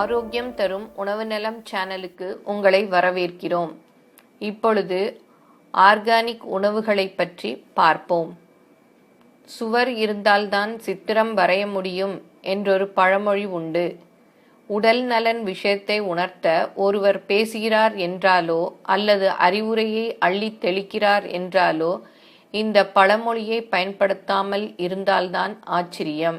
ஆரோக்கியம் தரும் உணவு நலம் சேனலுக்கு உங்களை வரவேற்கிறோம். இப்பொழுது ஆர்கானிக் உணவுகளை பற்றி பார்ப்போம். சுவர் இருந்தால்தான் சித்திரம் வரைய முடியும் என்றொரு பழமொழி உண்டு. உடல் நலன் விஷயத்தை உணர்த்த ஒருவர் பேசுகிறார் என்றாலோ அல்லது அறிவுரையை அள்ளித் தெளிக்கிறார் என்றாலோ இந்த பழமொழியை பயன்படுத்தாமல் இருந்தால்தான் ஆச்சரியம்.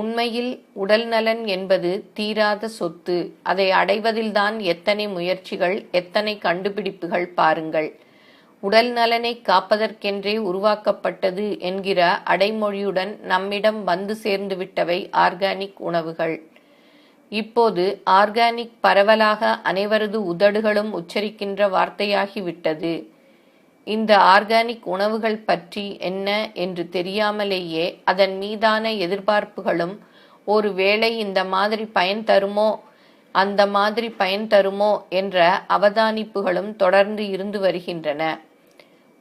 உண்மையில் உடல் நலன் என்பது தீராத சொத்து. அதை அடைவதில்தான் எத்தனை முயற்சிகள் எத்தனை கண்டுபிடிப்புகள் பாருங்கள். உடல் நலனை காப்பதற்கென்றே உருவாக்கப்பட்டது என்கிற அடைமொழியுடன் நம்மிடம் வந்து சேர்ந்துவிட்டவை ஆர்கானிக் உணவுகள். இப்போது ஆர்கானிக் பரவலாக அனைவரது உதடுகளும் உச்சரிக்கின்ற வார்த்தையாகிவிட்டது. இந்த ஆர்கானிக் உணவுகள் பற்றி என்ன என்று தெரியாமலேயே அதன் மீதான எதிர்பார்ப்புகளும் ஒரு வேளை இந்த மாதிரி பயன் தருமோ அந்த மாதிரி பயன் தருமோ என்ற அவதானிப்புகளும் தொடர்ந்து இருந்து வருகின்றன.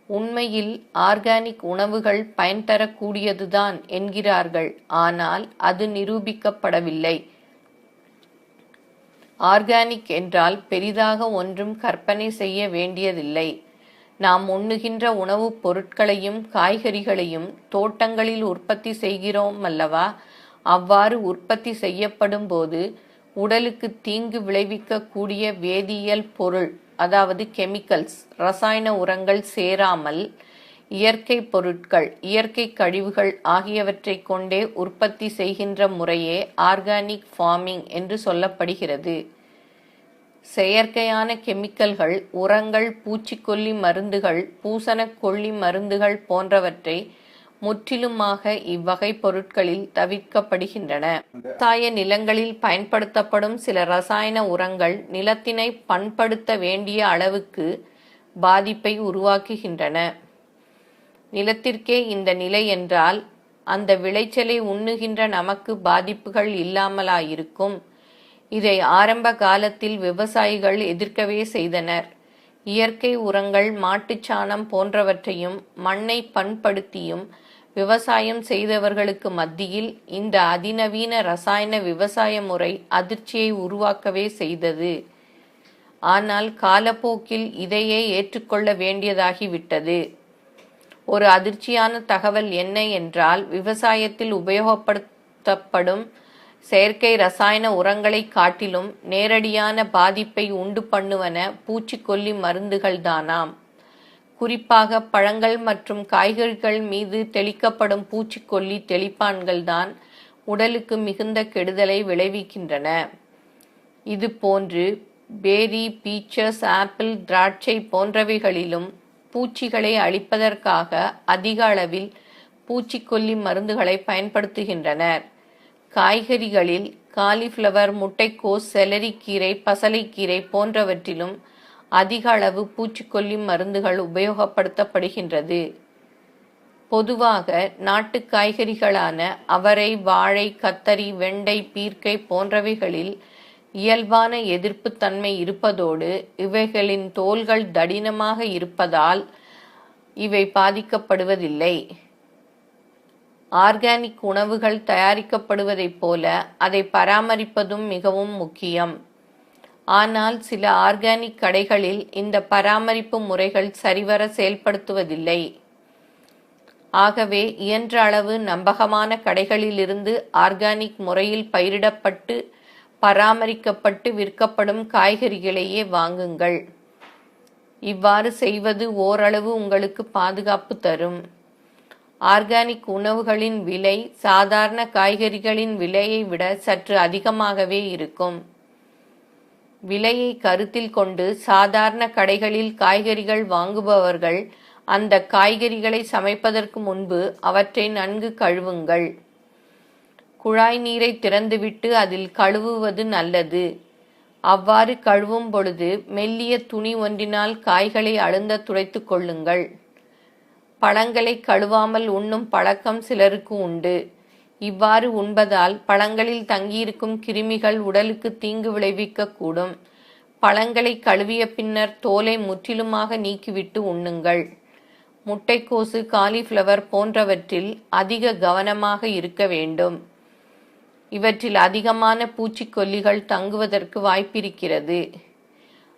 உண்மையில் ஆர்கானிக் உணவுகள் பயன் தரக்கூடியதுதான் என்கிறார்கள். ஆனால் அது நிரூபிக்கப்படவில்லை. ஆர்கானிக் என்றால் பெரிதாக ஒன்றும் கற்பனை செய்ய வேண்டியதில்லை. நாம் உண்ணுகின்ற உணவுப் பொருட்களையும் காய்கறிகளையும் தோட்டங்களில் உற்பத்தி செய்கிறோம் அல்லவா? அவ்வாறு உற்பத்தி செய்யப்படும் போது உடலுக்கு தீங்கு விளைவிக்கக்கூடிய வேதியியல் பொருள் அதாவது கெமிக்கல்ஸ் ரசாயன உரங்கள் சேராமல் இயற்கை பொருட்கள் இயற்கை கழிவுகள் ஆகியவற்றை கொண்டே உற்பத்தி செய்கின்ற முறையே ஆர்கானிக் ஃபார்மிங் என்று சொல்லப்படுகிறது. செயற்கையான கெமிக்கல்கள் உரங்கள் பூச்சிக்கொல்லி மருந்துகள் பூசணக்கொல்லி மருந்துகள் போன்றவற்றை முற்றிலுமாக இவ்வகை பொருட்களில் தவிர்க்கப்படுகின்றன. விவசாய நிலங்களில் பயன்படுத்தப்படும் சில ரசாயன உரங்கள் நிலத்தினை பண்படுத்த வேண்டிய அளவுக்கு பாதிப்பை உருவாக்குகின்றன. நிலத்திற்கே இந்த நிலை என்றால் அந்த விளைச்சலை உண்ணுகின்ற நமக்கு பாதிப்புகள் இல்லாமலாயிருக்கும். இதை ஆரம்ப காலத்தில் விவசாயிகள் எதிர்க்கவே செய்தனர். இயற்கை உரங்கள் மாட்டுச்சாணம் போன்றவற்றையும் மண்ணை பண்படுத்தியும் விவசாயம் செய்தவர்களுக்கு மத்தியில் இந்த அதிநவீன ரசாயன விவசாய முறை அதிர்ச்சியை உருவாக்கவே செய்தது. ஆனால் காலப்போக்கில் இதையே ஏற்றுக்கொள்ள வேண்டியதாகிவிட்டது. ஒரு அதிர்ச்சியான தகவல் என்ன என்றால் விவசாயத்தில் உபயோகப்படுத்தப்படும் செயற்கை ரசாயன உரங்களை காட்டிலும் நேரடியான பாதிப்பை உண்டு பண்ணுவன பூச்சிக்கொல்லி மருந்துகள் தானாம் குறிப்பாக பழங்கள் மற்றும் காய்கறிகள் மீது தெளிக்கப்படும் பூச்சிக்கொல்லி தெளிப்பான்கள் தான் உடலுக்கு மிகுந்த கெடுதலை விளைவிக்கின்றன. இது போன்று பேரி பீச்சஸ் ஆப்பிள் திராட்சை போன்றவைகளிலும் பூச்சிகளை அழிப்பதற்காக அதிக அளவில் பூச்சிக்கொல்லி மருந்துகளை பயன்படுத்துகின்றனர். காய்கறிகளில் காலிஃப்ளவர் முட்டைக்கோஸ் செலரிக்கீரை பசலைக்கீரை போன்றவற்றிலும் அதிக அளவு பூச்சிக்கொல்லி மருந்துகள் உபயோகப்படுத்தப்படுகின்றது. பொதுவாக நாட்டு காய்கறிகளான அவரை வாழை கத்தரி வெண்டை பீர்க்கை போன்றவைகளில் இயல்பான எதிர்ப்புத்தன்மை இருப்பதோடு இவைகளின் தோல்கள் தடினமாக இருப்பதால் இவை பாதிக்கப்படுவதில்லை. ஆர்கானிக் உணவுகள் தயாரிக்கப்படுவதைப் போல அதை பராமரிப்பதும் மிகவும் முக்கியம். ஆனால் சில ஆர்கானிக் கடைகளில் இந்த பராமரிப்பு முறைகள் சரிவர செயல்படுத்துவதில்லை. ஆகவே இயன்ற அளவு நம்பகமான கடைகளிலிருந்து ஆர்கானிக் முறையில் பயிரிடப்பட்டு பராமரிக்கப்பட்டு விற்கப்படும் காய்கறிகளையே வாங்குங்கள். இவ்வாறு செய்வது ஓரளவு உங்களுக்கு பாதுகாப்பு தரும். ஆர்கானிக் உணவுகளின் விலை சாதாரண காய்கறிகளின் விலையை விட சற்று அதிகமாகவே இருக்கும். விலையை கருத்தில் கொண்டு சாதாரண கடைகளில் காய்கறிகள் வாங்குபவர்கள் அந்த காய்கறிகளை சமைப்பதற்கு முன்பு அவற்றை நன்கு கழுவுங்கள். குழாய் நீரை திறந்துவிட்டு அதில் கழுவுவது நல்லது. அவ்வாறு கழுவும் பொழுது மெல்லிய துணி ஒன்றினால் காய்களை அழுந்த துடைத்து கொள்ளுங்கள். பழங்களை கழுவாமல் உண்ணும் பழக்கம் சிலருக்கு உண்டு. இவ்வாறு உண்பதால் பழங்களில் தங்கியிருக்கும் கிருமிகள் உடலுக்கு தீங்கு விளைவிக்கக்கூடும் பழங்களை கழுவிய பின்னர் தோலை முற்றிலுமாக நீக்கிவிட்டு உண்ணுங்கள். முட்டைக்கோசு காலிஃப்ளவர் போன்றவற்றில் அதிக கவனமாக இருக்க வேண்டும். இவற்றில் அதிகமான பூச்சிக்கொல்லிகள் தங்குவதற்கு வாய்ப்பிருக்கிறது.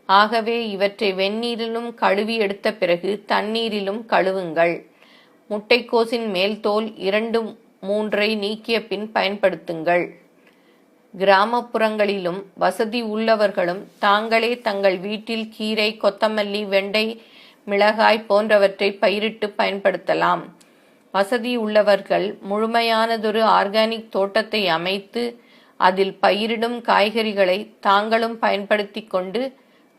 ஆகவே இவற்றை வெந்நீரிலும் கழுவி எடுத்த பிறகு தண்ணீரிலும் கழுவுங்கள். முட்டைக்கோசின் மேல் தோல் இரண்டு மூன்றை நீக்கிய பின் பயன்படுத்துங்கள். கிராமப்புறங்களிலும் வசதி உள்ளவர்களும் தாங்களே தங்கள் வீட்டில் கீரை கொத்தமல்லி வெண்டை மிளகாய் போன்றவற்றை பயிரிட்டு பயன்படுத்தலாம். வசதி உள்ளவர்கள் முழுமையானதொரு ஆர்கானிக் தோட்டத்தை அமைத்து அதில் பயிரிடும் காய்கறிகளை தாங்களும் பயன்படுத்தி கொண்டு